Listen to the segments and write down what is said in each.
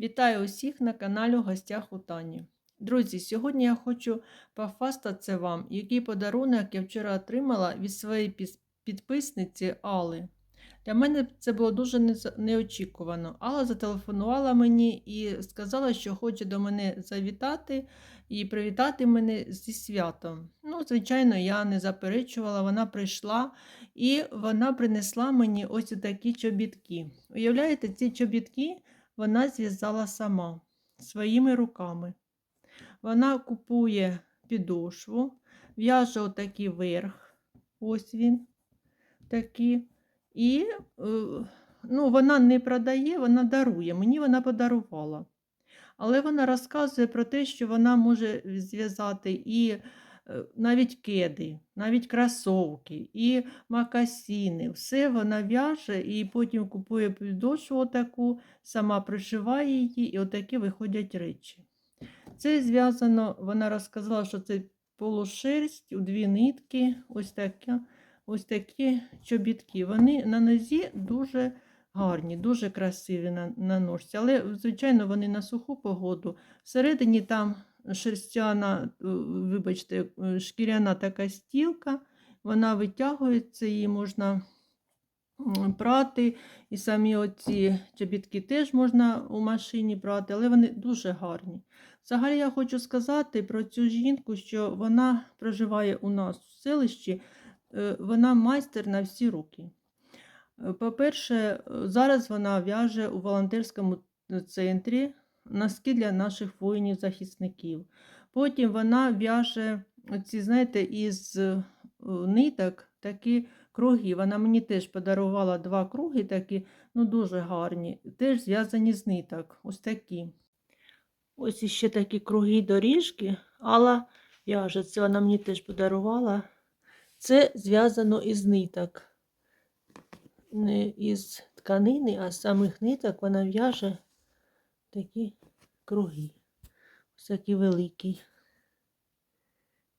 Вітаю усіх на каналі у гостях у Тані. Друзі, сьогодні я хочу пофастатися вам, який подарунок я вчора отримала від своєї підписниці Алли. Для мене це було дуже неочікувано. Алла зателефонувала мені і сказала, що хоче до мене завітати і привітати мене зі святом. Ну, звичайно, я не заперечувала, вона прийшла і вона принесла мені ось такі чобітки. Уявляєте, ці чобітки вона зв'язала сама своїми руками. Вона купує підошву, в'яже отакий верх, ось він такий. І е, ну, вона не продає, вона дарує. Мені вона подарувала. Але вона розказує про те, що вона може зв'язати і навіть кеди, навіть кросовки, і макасіни. Все вона в'яже і потім купує підошву таку, сама пришиває її, і отакі виходять речі. Це зв'язано, вона розказала, що це полушерсть у дві нитки, ось такі, ось такі чобітки. Вони на нозі дуже гарні, дуже красиві на, на ножці. Але, звичайно, вони на суху погоду. Всередині там шерстяна, е, вибачте, е, шкіряна така стілка, вона витягується, її можна прати. І самі оці чобітки теж можна у машині прати, але вони дуже гарні. Взагалі я хочу сказати про цю жінку, що вона проживає у нас у селищі, е, вона майстер на всі руки. По-перше, зараз вона в'яже у волонтерському центрі носки для наших воїнів-захисників. Потім вона в'яже, оці, знаєте, із е, ниток такі круги. Вона мені теж подарувала два круги такі, ну дуже гарні, теж зв'язані з ниток. Ось такі. Ось іще такі круги доріжки, Алла в'яже. Це вона мені теж подарувала. Це зв'язано із ниток. Не із тканини, а з самих ниток вона в'яже такі круги. Ось такий великий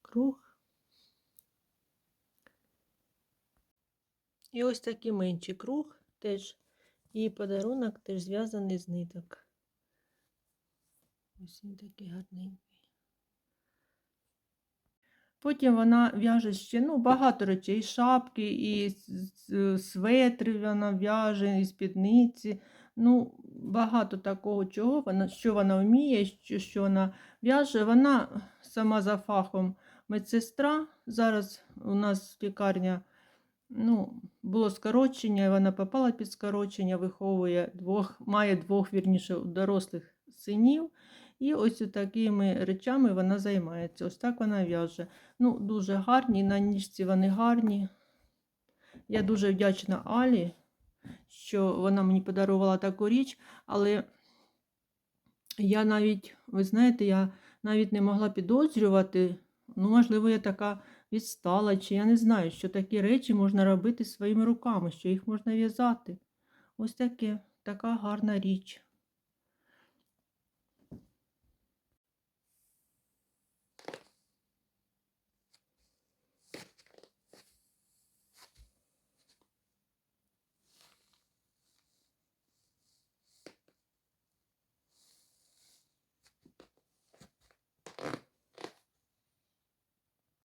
круг. І ось такий менший круг теж. І подарунок теж зв'язаний з ниток. Ось він такий гарненький. Потім вона в'яже ще ну, багато речей, шапки, і светри вона в'яже, і спідниці. Ну, багато такого чого, вона, що вона вміє, що, що вона в'яже. Вона сама за фахом медсестра. Зараз у нас лікарня ну, було скорочення, вона попала під скорочення, виховує двох, має двох, вірніше, дорослих синів. І ось такими речами вона займається. Ось так вона в'яже. Ну, дуже гарні, на ніжці вони гарні. Я дуже вдячна Алі, що вона мені подарувала таку річ, але я навіть, ви знаєте, я навіть не могла підозрювати, ну, можливо, я така відстала, чи я не знаю, що такі речі можна робити своїми руками, що їх можна в'язати. Ось таке, така гарна річ.